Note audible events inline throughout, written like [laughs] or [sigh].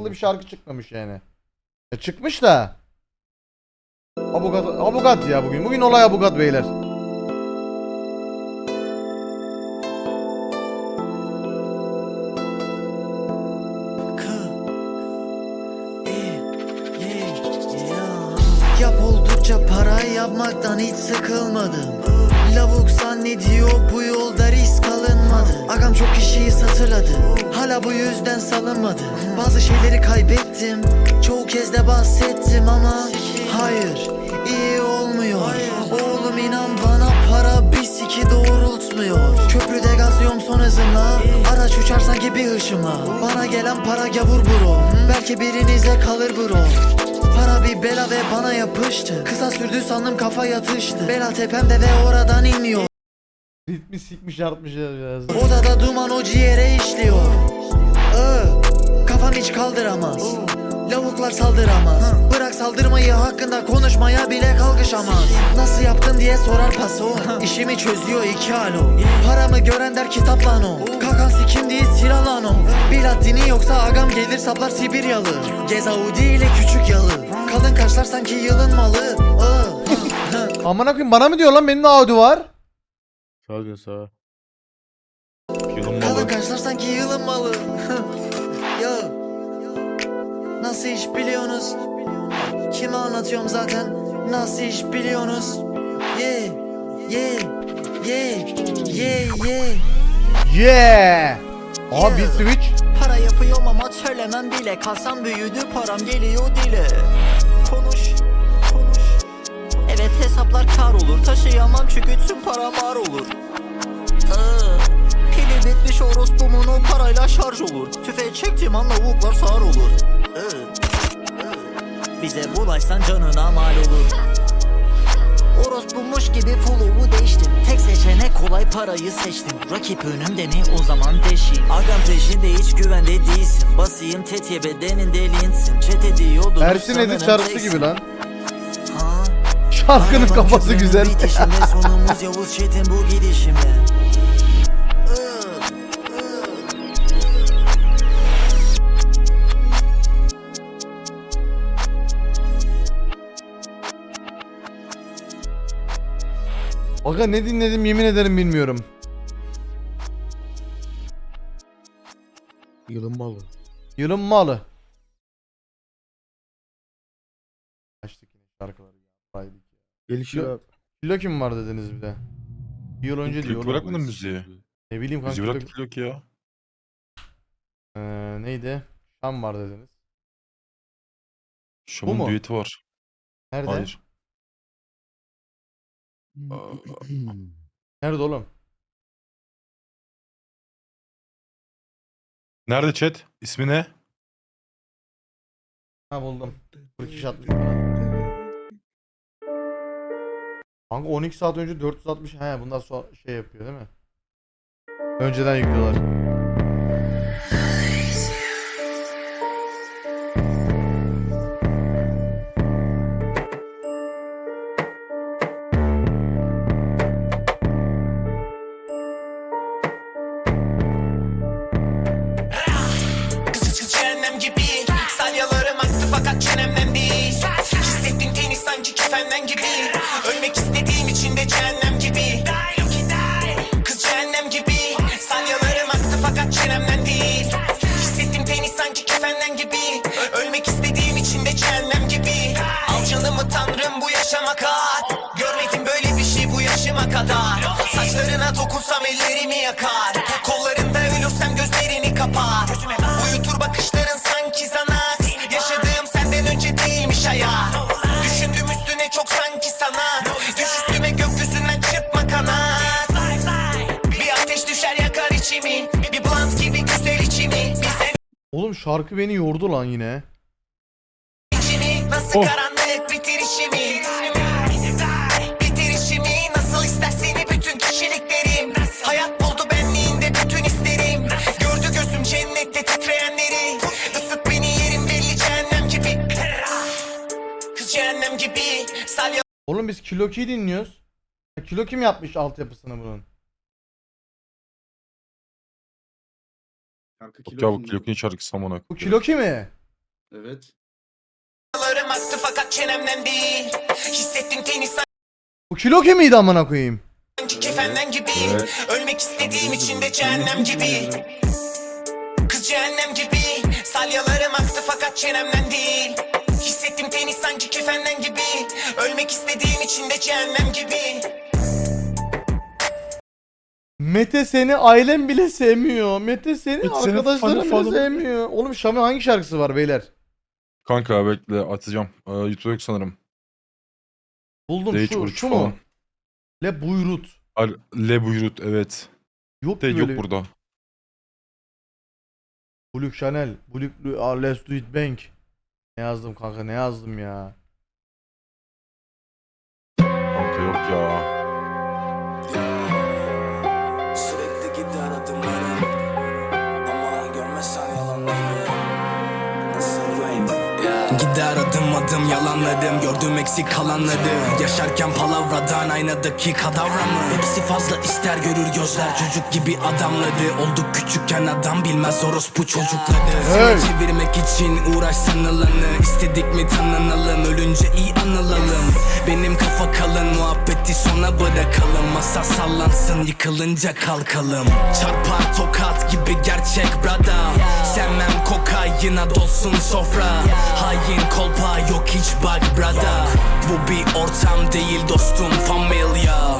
akıllı bir şarkı çıkmamış yani. E çıkmış da. Abugat, abugat ya bugün. Bugün olay abugat beyler. Yap oldukça para yapmaktan hiç sıkılmadım Lavuk zannediyor bu yolda risk alınmadı Agam çok kişiyi satırladı Hala bu yüzden salınmadı. Bazı şeyleri kaybettim. Çoğu kez de bahsettim ama Hayır iyi olmuyor. Oğlum inan bana para bir siki doğrultmuyor. Köprüde gazlıyorum son hızımla. Araç uçar sanki bir hışımla Bana gelen para gavur bro. Belki birinize kalır bro. Para bir bela ve bana yapıştı. Kısa sürdü sandım kafa yatıştı. Bela tepemde ve oradan inmiyor Ritmi sikmiş artmış biraz. Odada duman o ciğere işliyor Iı, Kafam hiç kaldıramaz. Lavuklar saldıramaz. Bırak saldırmayı hakkında konuşmaya bile kalkışamaz. Nasıl yaptın diye sorar paso. İşimi çözüyor iki alo. Paramı gören der kitap lan o. Kakan sikim değil silah lan o yoksa agam gelir saplar Sibiryalı. Gez Audi ile küçük yalı. Kalın kaşlar sanki yılın malı. Iı. Amına koyayım bana mı diyor lan? Benim de Audi var? Sağ sağa. Yılın Kalın malı. kaşlar sanki yılın malı. [laughs] Ya Nasıl iş biliyorsunuz? Kime anlatıyorum zaten? Nasıl iş biliyorsunuz? Yeah Yeah Yeah Yeah Yeah Yeah. Aha bir switch. Para yapıyorum ama söylemem bile. Kasam büyüdü param geliyor dile. Konuş Konuş. Evet hesaplar kar olur. Taşıyamam çünkü tüm param var olur bitmiş orospumun o parayla şarj olur. Tüfeği çektim an lavuklar sağır olur. Bize bulaşsan canına mal olur. Orospumuş gibi followu değiştim. Tek seçenek kolay parayı seçtim. Rakip önümde mi? O zaman deşeyim Agam peşinde hiç güvende değilsin. Basayım tetiğe bedenin delinsin. Çete diyordun Ersin Edip şarkısı gibi lan. Şarkının kafası güzel. sonumuz Yavuz Çetin bu gidişimle Aga ne dinledim yemin ederim bilmiyorum. Yılın malı. Yılın malı. Açtık yine şarkıları. Haydi. Gelişiyor Kilo- kim var dediniz bir de. Bir yıl önce diyor. Bırakmadın müziği. Ne bileyim kanka. Müziği bırak kilo ki ya. Ee, neydi? Şam var dediniz. Şam'ın mu? düeti var. Nerede? Hayır. Nerede oğlum? Nerede chat? İsmi ne? Ha buldum. 42 atmış bana. Kanka 12 saat önce 460 he bundan sonra şey yapıyor değil mi? Önceden yüklüyorlar. Yakar içimi. Bir blunt gibi güzel içimi. Bir sen Oğlum şarkı beni yordu lan yine. Nasıl Oh. karanlık bitir işimi. Bitir işimi. Nasıl ister seni bütün kişiliklerim? Hayat buldu benliğinde bütün isterim Gördü gözüm cennette titreyenleri. Isıt beni yerim belli cehennem gibi. Kız cehennem gibi. Salya Oğlum biz Kilo Key dinliyoruz. Ya Kilo kim yapmış altyapısını bunun? Şarkı Yok ya bu Kilokin şarkısı amına Bu. Kilo Key mi? Evet. Salyalarım aktı fakat çenemden değil Hissettim tenis Bu kilo kemiğiydi amına koyayım. sanki kefenden gibi Evet. Ölmek istediğim için de cehennem gibi Kız cehennem gibi Salyalarım aktı fakat çenemden değil Hissettim tenis sanki kefenden gibi Ölmek istediğim için de cehennem gibi Mete seni ailem bile sevmiyor. Mete seni Mete seni arkadaşlarım fanı bile falan- sevmiyor. Oğlum Şam'ın hangi şarkısı var beyler? Kanka bekle atacağım. Ee, YouTube yok sanırım. Buldum Rage şu, şu falan. mu? Le Buyrut. Al Le Buyrut evet. Yok De yok burada. Blue Chanel. Blue, Blue ah, Let's Do It Bank. Ne yazdım kanka ne yazdım ya. Kanka yok ya. Gider adım adım yalanlarım. Gördüğüm eksik kalanları. Yaşarken palavradan aynadaki kadavramı. Hepsi fazla ister görür gözler Çocuk gibi adamları. Olduk küçükken adam bilmez orospu çocukları. Hey. Seni çevirmek için uğraş sanılanı. İstedik mi tanınalım? Ölünce iyi anılalım. Benim kafa kalın Muhabbeti sona bırakalım. Masa sallansın yıkılınca kalkalım. Çarpar tokat gibi gerçek brada Sevmem kokayına dolsun sofra. Hain kolpa yok hiç bak brada Bu bir ortam değil dostum familia.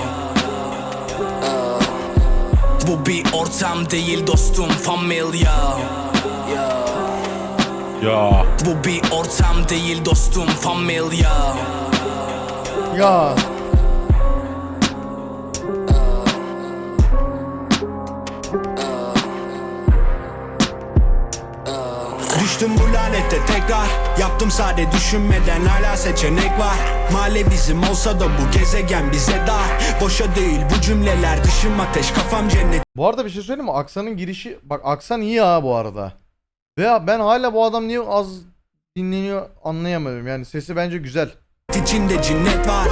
Bu bir ortam değil dostum familia. Ya. Bu bir ortam değil dostum familia. Ya. Düştüm bu lanette tekrar Yaptım sade düşünmeden hala seçenek var Mahalle bizim olsa da bu gezegen bize dar Boşa değil bu cümleler dışım ateş kafam cennet Bu arada bir şey söyleyeyim mi? Aksan'ın girişi bak aksan iyi ha bu arada. Ve ben hala bu adam niye az dinleniyor anlayamıyorum. Yani sesi bence güzel. içinde cinnet var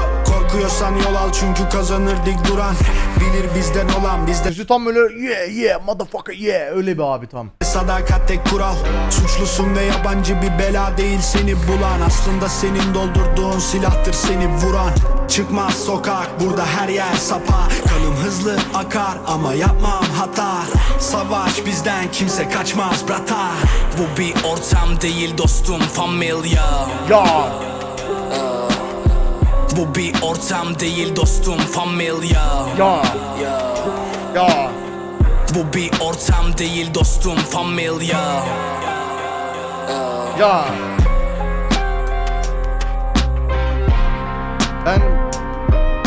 Korkuyorsan yol al çünkü kazanır dik duran. Bilir bizden olan bizde Sesi tam böyle yeah yeah motherfucker yeah öyle bir abi tam. Sadakat tek kural. Suçlusun ve yabancı bir bela değil seni bulan. Aslında senin doldurduğun silahtır seni vuran. Çıkmaz sokak burada her yer sapa. Kanım hızlı akar ama yapmam hata. Savaş bizden kimse kaçmaz brata Bu bir ortam değil dostum familia. Ya. Bu bir ortam değil dostum familia Ya. Ya. Bu bir ortam değil dostum familia Ya. Ben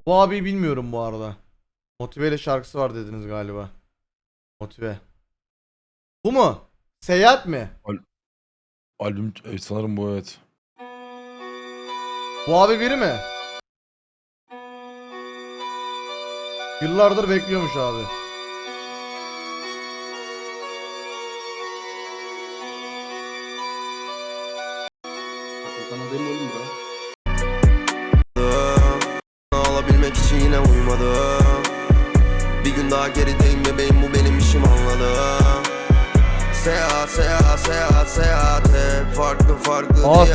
bu abi bilmiyorum bu arada. Motive ile şarkısı var dediniz galiba. Motive. Bu mu? Seyahat mi? Albüm evet, sanırım bu evet. Bu abi biri mi? Yıllardır bekliyormuş abi.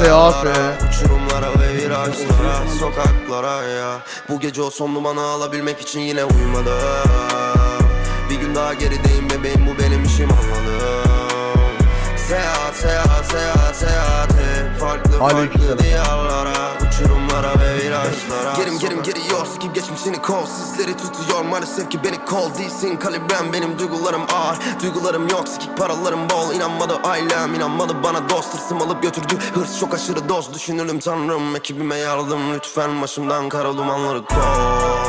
Be, ah be. Uçurumlara ve virajlara sokaklara ya. Bu gece o son dumanı alabilmek için yine uyumadım. Bir gün daha gerideyim bebeğim bu benim işim anladım Seyahat seyahat seyahat seyahat. Hep farklı farklı diyarlara. Uçurumlara ve virajlara. Gerim gerim geliyor sikip geçmişini kov. Sizleri tutuyor maalesef ki beni kol değilsin Kalibrem benim duygularım ağır. Duygularım yok sikik paralarım bol. İnanmadı ailem inanmadı bana dost. Hırsım alıp götürdü. Hırs çok aşırı doz Düşünürüm tanrım ekibime yardım. Lütfen başımdan kara dumanları kov.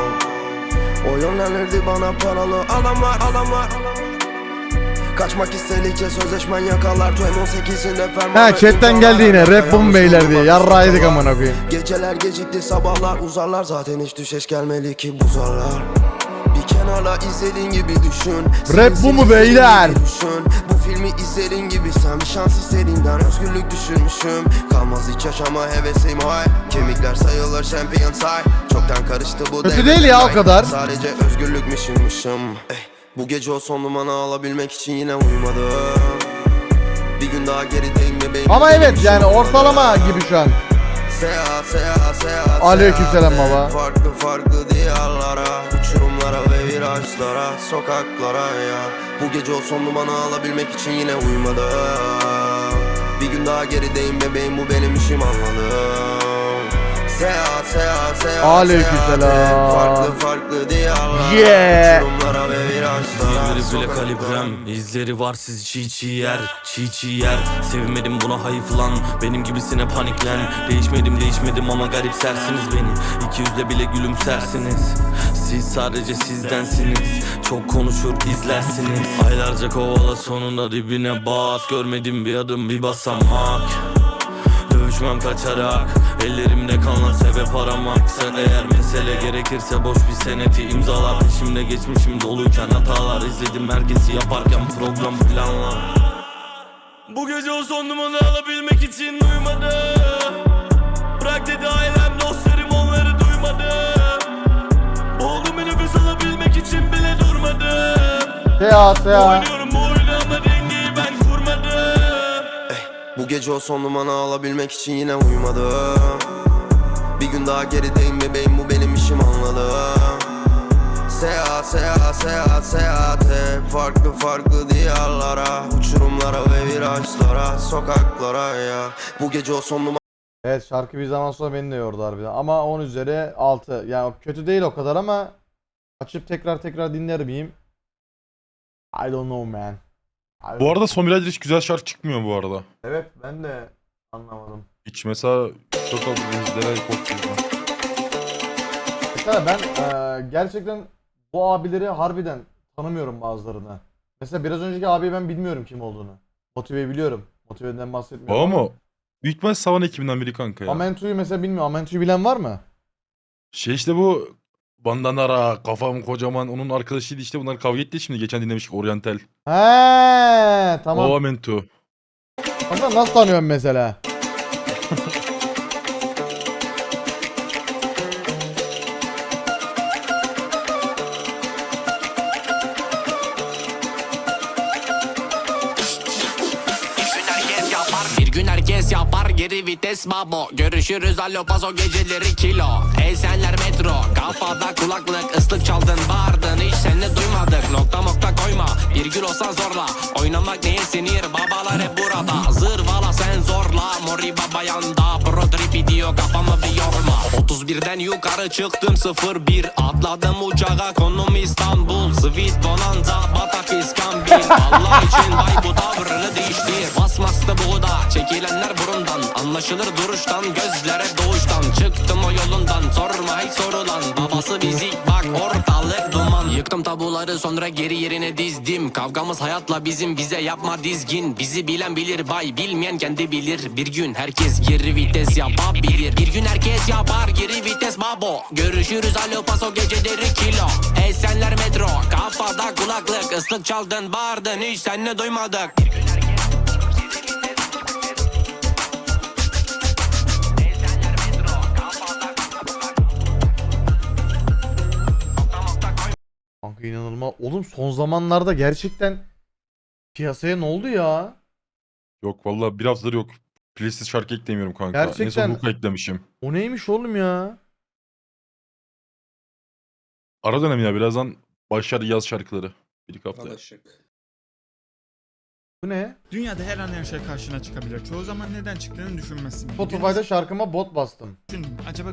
O yönlendirdi bana paralı adamlar adamlar Kaçmak istedikçe sözleşmen yakalar. Tüm 18'inde ferman He chatten geldi yine. rap bum beyler diye. yarraydık amına koyayım. Geceler gecikti sabahlar uzarlar. Zaten hiç düşeş gelmeli ki buzarlar Bir kenara izlediğin gibi düşün. Rap bu mu beyler? Bu filmi izlediğin gibi sen bir şans istediğinden özgürlük düşürmüşüm. Kalmaz hiç yaşama hevesim hay. Kemikler sayılır champion say. Çoktan karıştı bu Kötü değil ya, o kadar. Sadece özgürlükmüşümmüşüm eh, Bu gece o son dumanı alabilmek için yine uyumadım Bir gün daha gerideyim bebeğim Ama evet yani olmalı. ortalama gibi şu an. Seyahat seyahat seyahat Aleykümselam baba. Farklı farklı diyarlara Uçurumlara ve virajlara Sokaklara ya Bu gece o son dumanı alabilmek için yine uyumadım Bir gün daha gerideyim bebeğim bu benim işim anladım Seyahat seyahat seyahat Aleykümselam. Farklı farklı diyarlara Yeah. Uçurumlara ve virajlara Yürü bile kalibrem İzleri var sizi çiğ çiğ yer Çiğ çiğ yer Sevmedim buna hayıflan Benim gibisine paniklen Değişmedim değişmedim ama garipsersiniz beni İki yüzle bile gülümsersiniz Siz sadece sizdensiniz Çok konuşur izlersiniz Aylarca kovala sonunda dibine bas Görmedim bir adım bir basamak Dövüşmem kaçarak. Ellerimde kanla sebep aramak. Sen eğer mesele gerekirse boş bir seneti imzalar. Peşimde geçmişim doluyken hatalar izledim. Herkesi yaparken program planlar. Bu gece o son numaranı alabilmek için uyumadım Bırak dedi ailem dostlarım onları duymadı. Bir nefes alabilmek için bile durmadım Seyahat seyahat. Bu gece o son dumanı alabilmek için yine uyumadım Bir gün daha gerideyim bebeğim bu benim işim anladım Seyahat seyahat seyahat seyahat hep Farklı farklı diyarlara Uçurumlara ve virajlara Sokaklara ya Bu gece o son dumanı Evet şarkı bir zaman sonra beni de yordu harbiden. Ama 10 üzeri 6. Yani kötü değil o kadar ama açıp tekrar tekrar dinler miyim? I don't know man. I don't Bu arada son hiç güzel şarkı çıkmıyor bu arada. Evet ben de anlamadım. Hiç mesela çok az izlere korkuyorum. Mesela ben eee, gerçekten bu abileri harbiden tanımıyorum bazılarını. Mesela biraz önceki abiyi ben bilmiyorum kim olduğunu. Motive'yi biliyorum. Motive'den bahsetmiyorum. Ama büyük ihtimal savan ekibinden biri kanka ya. Amentu'yu mesela bilmiyorum. Amentu'yu bilen var mı? Şey işte bu Bandanara kafam kocaman onun arkadaşıydı işte bunlar kavga etti şimdi geçen dinlemiştik Oriental. He tamam. O Amentu. Kanka nasıl tanıyorsun mesela? Bir gün herkes yapar geri vites babo. Görüşürüz alo paso geceleri kilo. Esenler metro Kafada kulaklık ıslık çaldın bağırdın Hiç seni duymadık. Nokta nokta koyma Bir gün olsa zorla. Oynamak neye sinir? Babalar hep burada. Zırvala sen zorla Mori baba yanda Pro trip diyor kafamı bir yorma. 31'den yukarı çıktım 01 Atladım uçağa. Konum İstanbul Sweet Bonanza Batak İskambil. [laughs] Allah için bay bu tavrını değiştir Basmastı buğda çekilenler burundan. Anlaşılır duruştan gözlere doğuştan. Çıktım o yolundan sorma hiç sorulan. Babası bizik bak ortalık Yıktım tabuları sonra geri yerine dizdim. Kavgamız hayatla bizim bize yapma dizgin. Bizi bilen bilir bay bilmeyen kendi bilir. Bir gün herkes geri vites yapabilir. Bir gün herkes yapar geri vites babo. Görüşürüz alo paso geceleri kilo. Esenler metro kafada kulaklık. Islık çaldın bağırdın hiç senle duymadık Kanka inanılmaz. Oğlum son zamanlarda gerçekten piyasaya ne oldu ya? Yok valla bir haftadır yok. Playlist şarkı eklemiyorum kanka. En Gerçekten- son Luka eklemişim. O neymiş oğlum ya? Ara dönem ya birazdan başlar yaz şarkıları. Bir iki hafta. Bu ne? Dünyada her an her şey karşına çıkabilir. Çoğu zaman neden çıktığını düşünmezsin. Spotify'da şarkıma bot bastım. düşündüm. Acaba